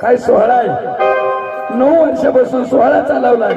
काय सोहळा आहे? नऊ वर्षापासून सोहळा चालवला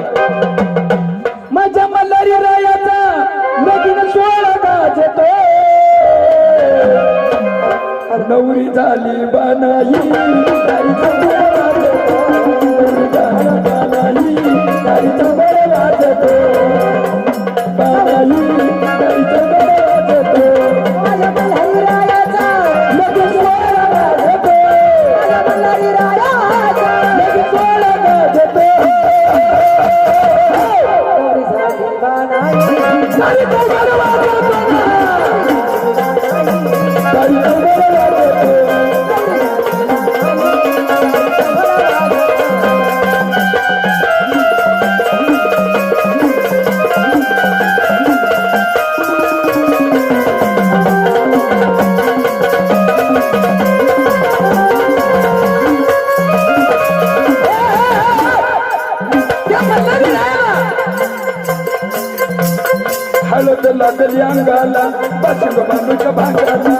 गत लागली अंगाला पाशिंग माणूस भागाला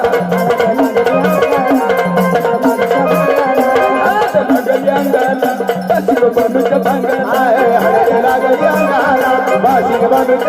लागली अंगाला पाशिंग माणूस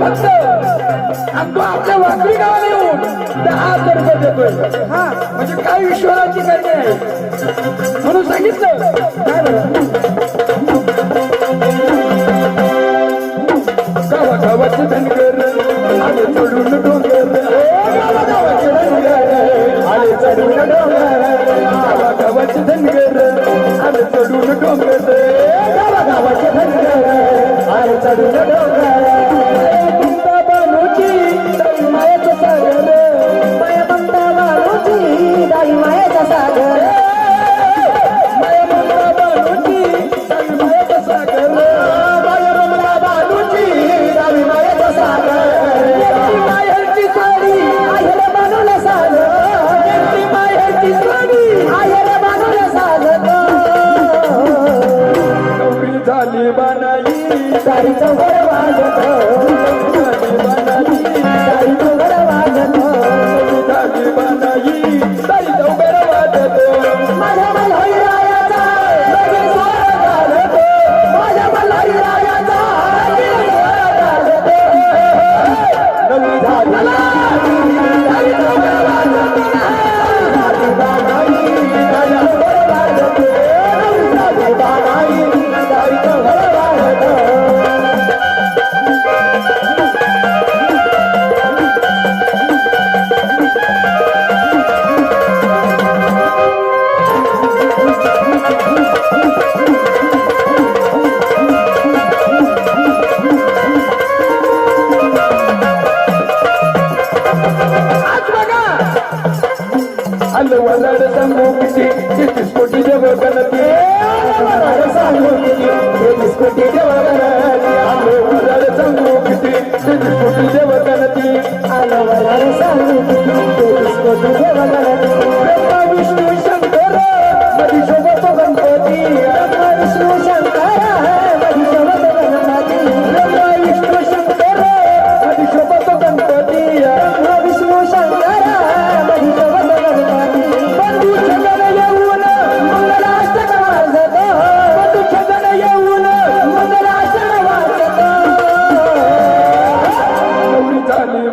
फक्त आणि तो आपल्या वाकडी गावाला येऊन दहा हजार रुपये देतोय म्हणजे काय ईश्वराची काही आहे म्हणून सांगितलं आले चढून डोंगर आले चढून डोंगर बनाई सारी चौघड वाजत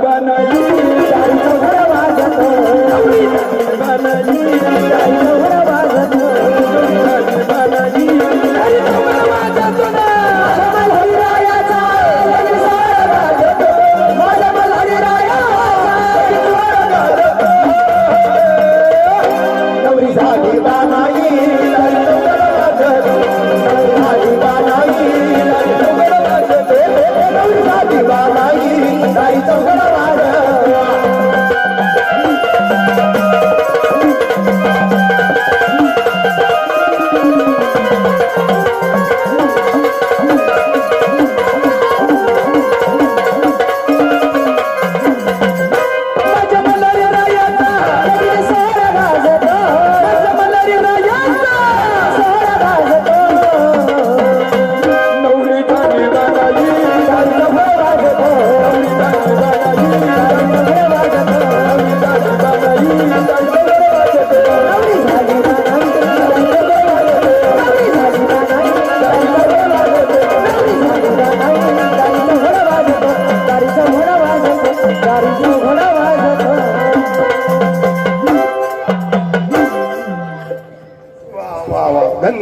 बनली बनली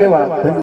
કેવા